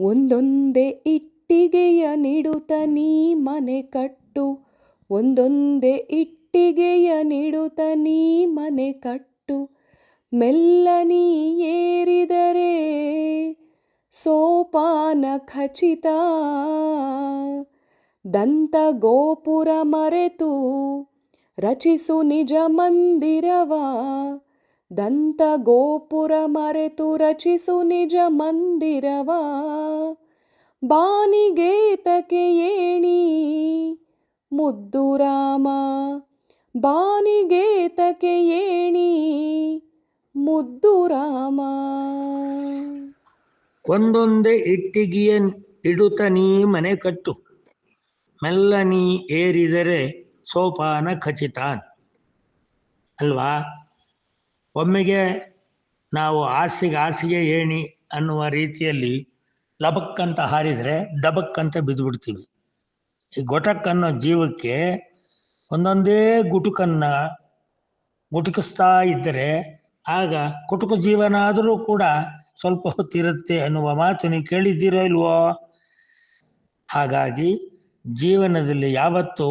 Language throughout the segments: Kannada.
ಒಂದೊಂದೇ ಇಟ್ಟಿಗೆಯ ನೀಡುತ್ತ ನೀ ಮನೆ ಕಟ್ಟು. ಒಂದೊಂದೇ ಇಟ್ಟಿಗೆಯ ನೀಡುತ್ತ ನೀ ಮನೆ ಕಟ್ಟು. ಮೆಲ್ಲನಿ ಏರಿದರೆ ಸೋಪಾನ ಖಚಿತ. ದಂತ ಗೋಪುರ ಮರೆತು ರಚಿಸು ನಿಜ ಮಂದಿರವ. ದಂತ ಗೋಪುರ ಮರೆತು ರಚಿಸು ನಿಜ ಮಂದಿರವ. ಬಾನಿಗೇತಕ್ಕೆ ಏಣಿ ಮುದ್ದು ರಾಮ. ಬಾನಿಗೇತಕ್ಕೆ ಏಣಿ ಮುದ್ದು ರಾಮ. ಒಂದೊಂದೇ ಇಟ್ಟಿಗೆಯ ಇಡುತ್ತ ನೀ ಮನೆ ಕಟ್ಟು. ಮೆಲ್ಲ ನೀ ಏರಿದರೆ ಸೋಪಾನ ಖಚಿತಾನ್. ಅಲ್ವಾ? ಒಮ್ಮೆಗೆ ನಾವು ಹಾಸಿಗೆ ಹಾಸಿಗೆ ಏಣಿ ಅನ್ನುವ ರೀತಿಯಲ್ಲಿ ಲಬಕ್ಕಂತ ಹಾರಿದರೆ ಡಬಕ್ಕಂತ ಬಿದ್ದುಬಿಡ್ತೀವಿ. ಈ ಗೊಟಕ್ ಅನ್ನೋ ಜೀವಕ್ಕೆ ಒಂದೊಂದೇ ಗುಟುಕನ್ನು ಗುಟುಕಿಸ್ತಾ ಇದ್ದರೆ ಆಗ ಕುಟುಕು ಜೀವನ ಆದರೂ ಕೂಡ ಸ್ವಲ್ಪ ಹೊತ್ತಿರುತ್ತೆ ಅನ್ನುವ ಮಾತು ನೀವು ಕೇಳಿದ್ದೀರೋ ಇಲ್ವೋ? ಹಾಗಾಗಿ ಜೀವನದಲ್ಲಿ ಯಾವತ್ತು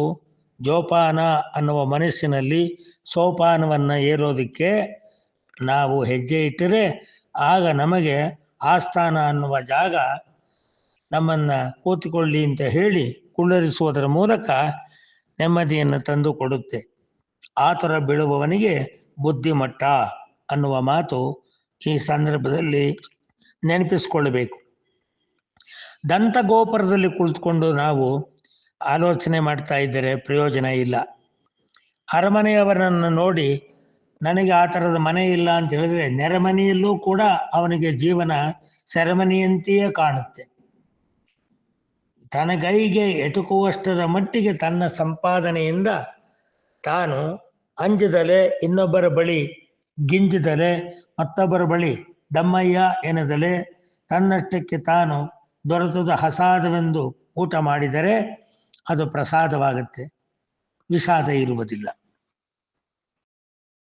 ಜೋಪಾನ ಅನ್ನುವ ಮನಸ್ಸಿನಲ್ಲಿ ಸೋಪಾನವನ್ನು ಏರೋದಕ್ಕೆ ನಾವು ಹೆಜ್ಜೆ ಇಟ್ಟರೆ ಆಗ ನಮಗೆ ಆಸ್ಥಾನ ಅನ್ನುವ ಜಾಗ ನಮ್ಮನ್ನು ಕೂತುಕೊಳ್ಳಿ ಅಂತ ಹೇಳಿ ಕುಳ್ಳರಿಸುವುದರ ಮೂಲಕ ನೆಮ್ಮದಿಯನ್ನು ತಂದು ಕೊಡುತ್ತೆ. ಆತುರ ಬೀಳುವವನಿಗೆ ಬುದ್ಧಿಮಟ್ಟ ಅನ್ನುವ ಮಾತು ಈ ಸಂದರ್ಭದಲ್ಲಿ ನೆನಪಿಸಿಕೊಳ್ಳಬೇಕು ದಂತಗೋಪುರದಲ್ಲಿ ಕುಳಿತುಕೊಂಡು ನಾವು ಆಲೋಚನೆ ಮಾಡ್ತಾ ಇದ್ದರೆ ಪ್ರಯೋಜನ ಇಲ್ಲ. ಅರಮನೆಯವರನ್ನು ನೋಡಿ ನನಗೆ ಆ ಥರದ ಮನೆ ಇಲ್ಲ ಅಂತ ಹೇಳಿದ್ರೆ ನೆರೆಮನೆಯಲ್ಲೂ ಕೂಡ ಅವನಿಗೆ ಜೀವನ ಸೆರೆಮನೆಯಂತೆಯೇ ಕಾಣುತ್ತೆ. ತನಗೈಗೆ ಎಟುಕುವಷ್ಟರ ಮಟ್ಟಿಗೆ ತನ್ನ ಸಂಪಾದನೆಯಿಂದ ತಾನು ಅಂಜದಲೆ ಇನ್ನೊಬ್ಬರ ಬಳಿ ಗಿಂಜದಲೆ, ಮತ್ತೊಬ್ಬರ ಬಳಿ ದಮ್ಮಯ್ಯ ಎನ್ನದಲೆ ತನ್ನಷ್ಟಕ್ಕೆ ತಾನು ದೊರೆತದ ಹಸಾದವೆಂದು ಊಟ ಮಾಡಿದರೆ ಅದು ಪ್ರಸಾದವಾಗುತ್ತೆ. ವಿಷಾದ ಇರುವುದಿಲ್ಲ.